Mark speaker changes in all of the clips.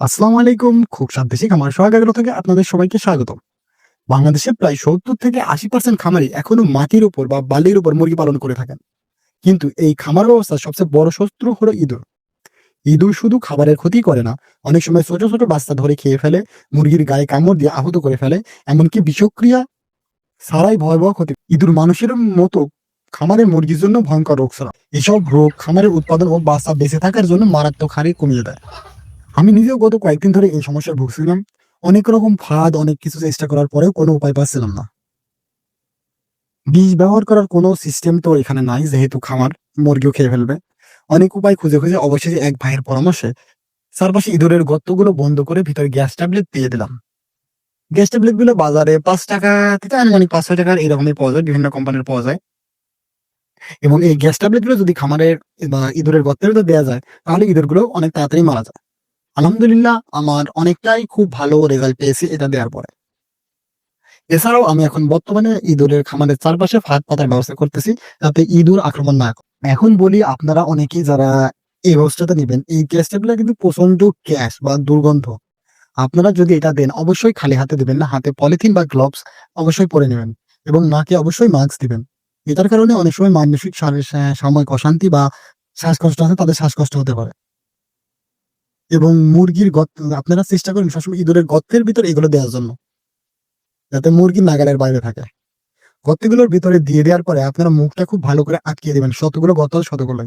Speaker 1: আসসালামু আলাইকুম, খুব সাদ্দেশিক আমার সোহাগাগ্র থেকে আপনাদের সবাইকে স্বাগত বাংলাদেশে প্রায় সত্তর থেকে আশি পার্সেন্ট খামারি এখনও মাটির উপর বা বালির উপর মুরগি পালন করে থাকেন। কিন্তু এই খামার ব্যবস্থার সবচেয়ে বড় শত্রু হলো ইঁদুর। ইঁদুর শুধু খাবারের ক্ষতি করে না, অনেক সময় ছোট ছোট বাচ্চা ধরে খেয়ে ফেলে, মুরগির গায়ে কামড় দিয়ে আহত করে ফেলে, এমনকি বিষক্রিয়া ছাড়াই ভয়াবহ ক্ষতি ইঁদুর মানুষের মতো খামারের মুরগির জন্য ভয়ঙ্কর রোগ ছড়ায়। এসব রোগ খামারের উৎপাদন ও বাচ্চা বেঁচে থাকার জন্য মারাত্মক হারে কমিয়ে দেয়। আমি নিজেও গত কয়েকদিন ধরে এই সমস্যায় ভুগছিলাম। অনেক রকম ফাঁদ, অনেক কিছু চেষ্টা করার পরেও কোনো উপায় পাচ্ছিলাম না। বিষ ব্যবহার করার কোনো সিস্টেম তো এখানে নাই, যেহেতু খামার, মুরগিও খেয়ে ফেলবে। অনেক উপায় খুঁজে খুঁজে অবশেষে এক ভাইয়ের পরামর্শে চারপাশে ইঁদুরের গর্তগুলো বন্ধ করে ভিতরে গ্যাস ট্যাবলেট দিয়ে দিলাম। গ্যাস ট্যাবলেটগুলো বাজারে পাঁচ টাকা থেকে আনুমানিক পাঁচশো ছয় টাকার এরকমই পাওয়া যায়, বিভিন্ন কোম্পানির পাওয়া যায়। এবং এই গ্যাস ট্যাবলেটগুলো যদি খামারের বা ইঁদুরের গর্তের দেওয়া যায়, তাহলে ইঁদুরগুলো অনেক তাড়াতাড়ি মারা যায়। আলহামদুলিল্লাহ, আমার অনেকটাই খুব ভালো রেজাল্ট পেয়েছি এটা দেওয়ার পরে। এছাড়াও আমি এখন বর্তমানে ইঁদুরের খামারের চারপাশে ফাঁদ পাতার ব্যবস্থা করতেছি যাতে ইঁদুর আক্রমণ না। এখন বলি আপনারা অনেকেই যারা এই ব্যবস্থাটা নেবেন, এই গ্যাস টেবলা কিন্তু প্রচণ্ড গ্যাস বা দুর্গন্ধ। আপনারা যদি এটা দেন, অবশ্যই খালি হাতে দেবেন না, হাতে পলিথিন বা গ্লোভস অবশ্যই পরে নেবেন এবং নাকে অবশ্যই মাস্ক দিবেন। এটার কারণে অনেক সময় মানসিক সাময়িক অশান্তি বা শ্বাসকষ্ট আছে, তাদের শ্বাসকষ্ট হতে পারে। এবং মুরগির গর্ত আপনারা চেষ্টা করেন সবসময় ইঁদুরের গর্তের ভিতর এগুলো দেওয়ার জন্য, যাতে মুরগি নাগালের বাইরে থাকে। গর্তগুলোর ভিতরে দিয়ে দেওয়ার পরে আপনারা মুখটা খুব ভালো করে আটকিয়ে দেবেন, শতগুলো গর্ত শতগুলো।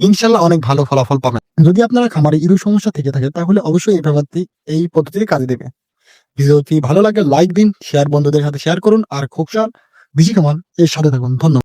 Speaker 1: ইনশাল্লাহ অনেক ভালো ফলাফল পাবেন। যদি আপনারা খামারে ইঁদুর সমস্যা থেকে থাকে, তাহলে অবশ্যই এই ব্যাপারটি, এই পদ্ধতিতে কাজে দেবে। ভিডিওটি ভালো লাগে লাইক দিন শেয়ার বন্ধুদের সাথে শেয়ার করুন, আর খুব সার বেশি খামান এর সাথে থাকুন। ধন্যবাদ।